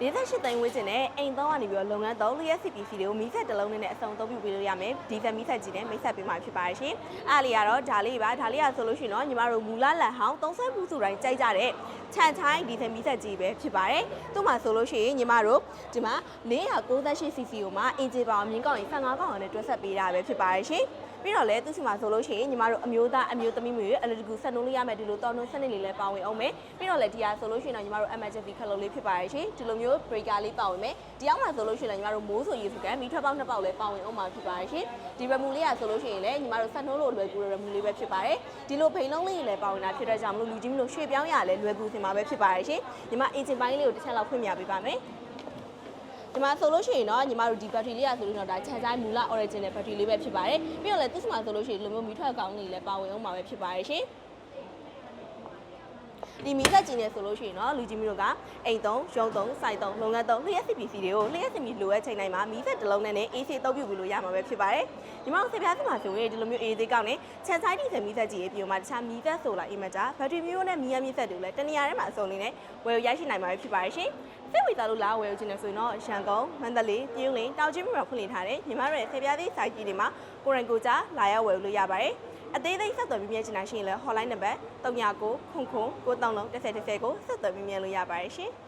48သိန်းဝန်းကျင်နဲ့အိမ်သုံးကနေပြီးတော့လုပ်ငန်းသုံးလျှက်စစ်ပစ္စည်းတွေကိုမီးဆက်တစ်လုံးနဲ့အစုံသုံးပြုပေးလို့ရမယ်ဒီဇယ်မီးဆက်ကြီးနဲ့မိတ်ဆက်ပေးမှာဖြစ်ပါတယ်ရှင်အားလေးကတော့ဒါလေးပါဒါလေးကဆိုလို့ရှိရင်တော့ညီမတို့မူလလက်ဟောင်းသုံးဆွဲမှုစုတိုင်းကြိုက်ကြတဲ့ခြံချိုင်းဒီဇယ်မီးဆက်ကြီးပဲဖြစ်ပါတယ်သူ့မှာဆိုလို့ရှိရင်ညီမတို့ဒီမှာ 498 cc ကိုမှအင်ဂျင်ပါမြင်းကောင်းရင်15ကောင်းနဲ့တွဲဆက်ပေးတာပဲဖြစ်ပါတယ်ရှင် ပြီးတော့လည်းသူစီမှာဆိုလို့ရှိရင်ညီမတို့အမျိုးသားအမျိုးသမီးမျိုးအလတကူဆက်နှုံးလေးရမယ်ဒီလိုတောင်းနှုံးစနစ်လေးလည်းပါဝင်အောင်မယ်ပြီးတော့လည်းဒီဟာဆိုလို့ရှိရင်တော့ညီမတို့ emergency ခလုံးလေးဖြစ်ပါတယ်ရှင်ဒီလိုမျိုး breaker လေးပါဝင်မယ်ဒီအောက်မှာဆိုလို့ရှိရင်လည်းညီမတို့မိုးဆိုရေစုကန်မီထွက်ပေါက်နှစ်ပေါက်လည်းပါဝင်အောင်မှာဖြစ်ပါတယ်ရှင်ဒီ remove လေးကဆိုလို့ရှိရင်လည်းညီမတို့ဆက်နှုံးလို့လွယ်ကူတဲ့ remove လေးပဲဖြစ်ပါတယ်ဒီလိုဖိန်လုံးလေးလည်းပါဝင်တာဖြစ်တဲ့ကြောင့်မလို့လူကြီးမလို့ရွှေ့ပြောင်းရလည်းလွယ်ကူစင်မှာပဲဖြစ်ပါတယ်ရှင်ညီမ engine ပိုင်းလေးကိုတစ်ချက်လောက်ဖွင့်ပြပေးပါမယ် ဒီမှာဆိုလို့ရှိရင်တော့ညီမတို့ဒီ battery လေးကဆိုလို့ရှိရင်တော့ဒါခြံဆိုင်မူလ original battery လေးပဲဖြစ်ပါတယ်ပြီးတော့လည်းသူ့မှာဆိုလို့ရှိရင်ဒီလိုမျိုးမီထွက်ကောင်းနေလည်းပါဝင်အောင်မှာပဲဖြစ်ပါတယ်ရှင်ဒီမီသက်ကြီးနေဆိုလို့ရှိရင်တော့လူကြီးမျိုးတို့ကအိမ်သုံးရုံသုံးစိုက်သုံးလုပ်ငန်းသုံးလျှက်စစ်ပစ္စည်းတွေကိုလျှက်စစ်မီလိုအပ်ချိန်တိုင်းမှာမီသက်တစ်လုံးနဲ့နဲ့ AC အသုံးပြုပြီးလို့ရမှာပဲဖြစ်ပါတယ်။ညီမတို့ဆေးပြားစမှာဆိုရင်ဒီလိုမျိုး AC ကောင်းနေခြံဆိုင်တီဆက်မီသက်ကြီးရဲ့ပြီးတော့မှတခြားမီသက်ဆိုလာ imager ဘက်ထရီမျိုးနဲ့မီယာမီသက်တွေလည်းတနေရာထဲမှာအစုံလေးနဲ့ဝယ်ရရှိနိုင်မှာပဲဖြစ်ပါတယ်ရှင်။ စိတ်ဝင်စားလို့လာဝယ်ချင်တယ်ဆိုရင်တော့ရန်ကုန်မန္တလေးပြည်ဦးလင်းတောင်ကြီးမြို့မှာဖွင့်လှစ်ထားတဲ့ညီမတို့ရဲ့ဆေးပြားသေးစိုက်ကြီးတွေမှာကိုရင်ကိုကြားလာရောက်ဝယ်လို့ရပါတယ်။အသေးစိတ်ဆက်သွယ်ပြီးမြဲချင်တာရှိရင်လည်း hotline number 39ခုခုခု93လုံး1010ကိုဆက်သွယ်ပြီးမြဲလို့ရပါတယ်ရှင်။